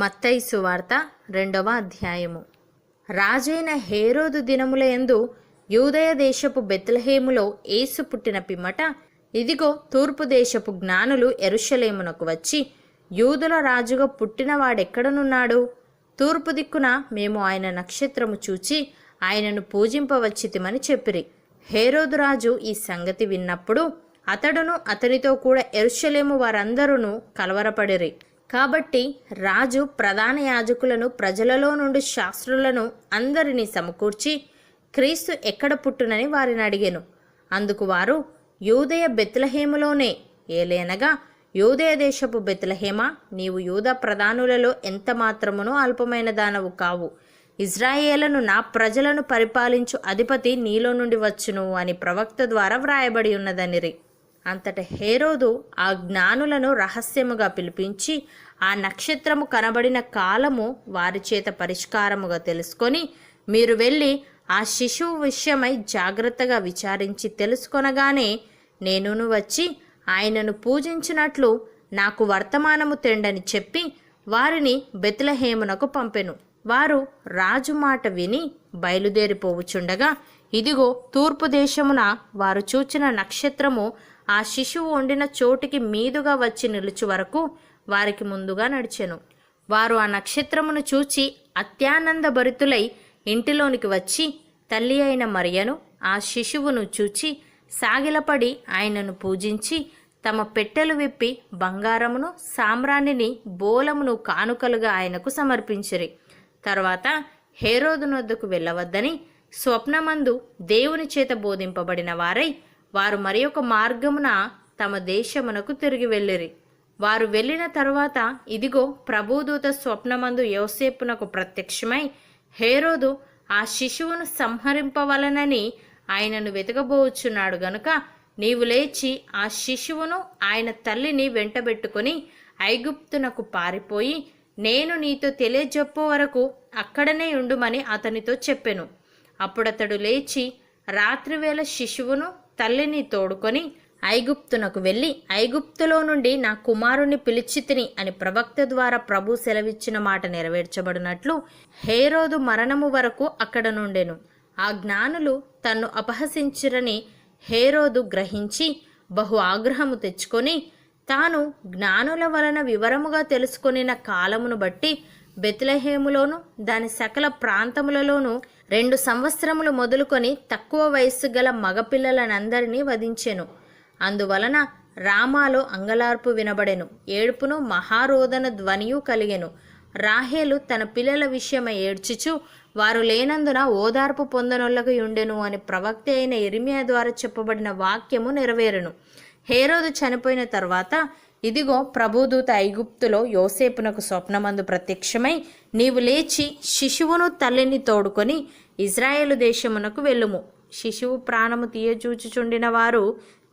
మత్తయి సువార్త రెండవ అధ్యాయము. రాజైన హేరోదు దినములయందు యూదయ దేశపు బెత్లహేములో ఏసు పుట్టిన పిమ్మట ఇదిగో తూర్పు దేశపు జ్ఞానులు ఎరుషలేమునకు వచ్చి యూదుల రాజుగా పుట్టినవాడెక్కడనున్నాడు తూర్పు దిక్కున మేము ఆయన నక్షత్రము చూచి ఆయనను పూజింపవచ్చితిమని చెప్పిరి. హేరోదు రాజు ఈ సంగతి విన్నప్పుడు అతడును అతనితో కూడా ఎరుషలేము వారందరూ కలవరపడిరి. కాబట్టి రాజు ప్రధాన యాజకులను ప్రజలలో నుండి శాస్త్రులను అందరినీ సమకూర్చి క్రీస్తు ఎక్కడ పుట్టునని వారిని అడిగాను. అందుకు వారు యూదయ బెత్లహేములోనే ఏలేనగా యూదయ దేశపు బెత్లహేమ నీవు యూద ప్రధానులలో ఎంత మాత్రమునో అల్పమైన దానవు కావు. ఇజ్రాయేలను నా ప్రజలను పరిపాలించు అధిపతి నీలో నుండి వచ్చును అని ప్రవక్త ద్వారా వ్రాయబడి ఉన్నదనిరి. అంతట హేరోదు ఆ జ్ఞానులను రహస్యముగా పిలిపించి ఆ నక్షత్రము కనబడిన కాలము వారి చేత పరిష్కారముగా తెలుసుకొని మీరు వెళ్ళి ఆ శిశువు విషయమై జాగ్రత్తగా విచారించి తెలుసుకొనగానే నేనును వచ్చి ఆయనను పూజించినట్లు నాకు వర్తమానము తెండని చెప్పి వారిని బెత్లహేమునకు పంపెను. వారు రాజు మాట విని బయలుదేరిపోవుచుండగా ఇదిగో తూర్పు దేశమున వారు చూచిన నక్షత్రము ఆ శిశువు వండిన చోటికి మీదుగా వచ్చి నిలుచు వరకు వారికి ముందుగా నడిచెను. వారు ఆ నక్షత్రమును చూచి అత్యానంద భరితులై ఇంటిలోనికి వచ్చి తల్లి అయిన మరియను ఆ శిశువును చూచి సాగిలపడి ఆయనను పూజించి తమ పెట్టెలు విప్పి బంగారమును సామ్రాణిని బోలమును కానుకలుగా ఆయనకు సమర్పించిరి. తర్వాత హేరోదునొద్దకు వెళ్ళవద్దని స్వప్నమందు దేవుని చేత బోధింపబడిన వారై వారు మరి ఒక మార్గమున తమ దేశమునకు తిరిగి వెళ్ళిరి. వారు వెళ్ళిన తరువాత ఇదిగో ప్రభుదూత స్వప్నమందు యోసేపునకు ప్రత్యక్షమై హేరోదు ఆ శిశువును సంహరింపవలనని ఆయనను వెతకబోచున్నాడు గనుక నీవు లేచి ఆ శిశువును ఆయన తల్లిని వెంటబెట్టుకొని ఐగుప్తునకు పారిపోయి నేను నీతో తెలియజెప్పో వరకు అక్కడనే ఉండుమని అతనితో చెప్పెను. అప్పుడతడు లేచి రాత్రివేళ శిశువును తల్లిని తోడుకొని ఐగుప్తునకు వెళ్ళి ఐగుప్తులో నుండి నా కుమారుని పిలిచితిని అని ప్రవక్త ద్వారా ప్రభు సెలవిచ్చిన మాట నెరవేర్చబడినట్లు హేరోదు మరణము వరకు అక్కడ నుండెను. ఆ జ్ఞానులు తన్ను అపహసించిరని హేరోదు గ్రహించి బహు ఆగ్రహము తెచ్చుకొని తాను జ్ఞానుల వలన వివరముగా తెలుసుకొనిన కాలమును బట్టి బెత్లహేములోను దాని సకల ప్రాంతములలోనూ రెండు సంవత్సరములు మొదలుకొని తక్కువ వయస్సు గల మగపిల్లలనందరినీ వధించెను. అందువలన రామాలో అంగలార్పు వినబడెను. ఏడుపును మహారోదన ధ్వనియు కలిగెను. రాహేలు తన పిల్లల విషయమై ఏడ్చుచు వారు లేనందున ఓదార్పు పొందనొల్లగా ఉండెను అని ప్రవక్త అయిన ఇరిమియా ద్వారా చెప్పబడిన వాక్యము నెరవేరును. హేరోదు చనిపోయిన తర్వాత ఇదిగో ప్రభుదూత ఐగుప్తులో యోసేపునకు స్వప్నమందు ప్రత్యక్షమై నీవు లేచి శిశువును తల్లిని తోడుకొని ఇజ్రాయేలు దేశమునకు వెళ్ళుము. శిశువు ప్రాణము తీయచూచుచుండిన వారు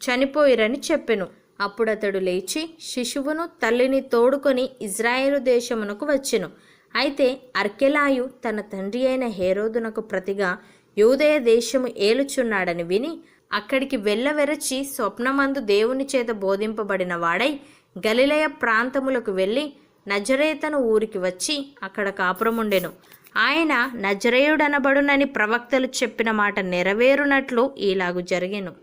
చనిపోయిరని చెప్పెను. అప్పుడతడు లేచి శిశువును తల్లిని తోడుకొని ఇజ్రాయేలు దేశమునకు వచ్చెను. అయితే అర్కెలాయు తన తండ్రి అయిన హేరోదునకు ప్రతిగా యూదయ దేశము ఏలుచున్నాడని విని అక్కడికి వెళ్ళవెరచి స్వప్నమందు దేవుని చేత బోధింపబడిన వాడై గలిలయ ప్రాంతములకు వెళ్ళి నజరేతను ఊరికి వచ్చి అక్కడ కాపురముండెను. ఆయన నజరేయుడనబడునని ప్రవక్తలు చెప్పిన మాట నెరవేరునట్లు ఇలాగు జరిగెను.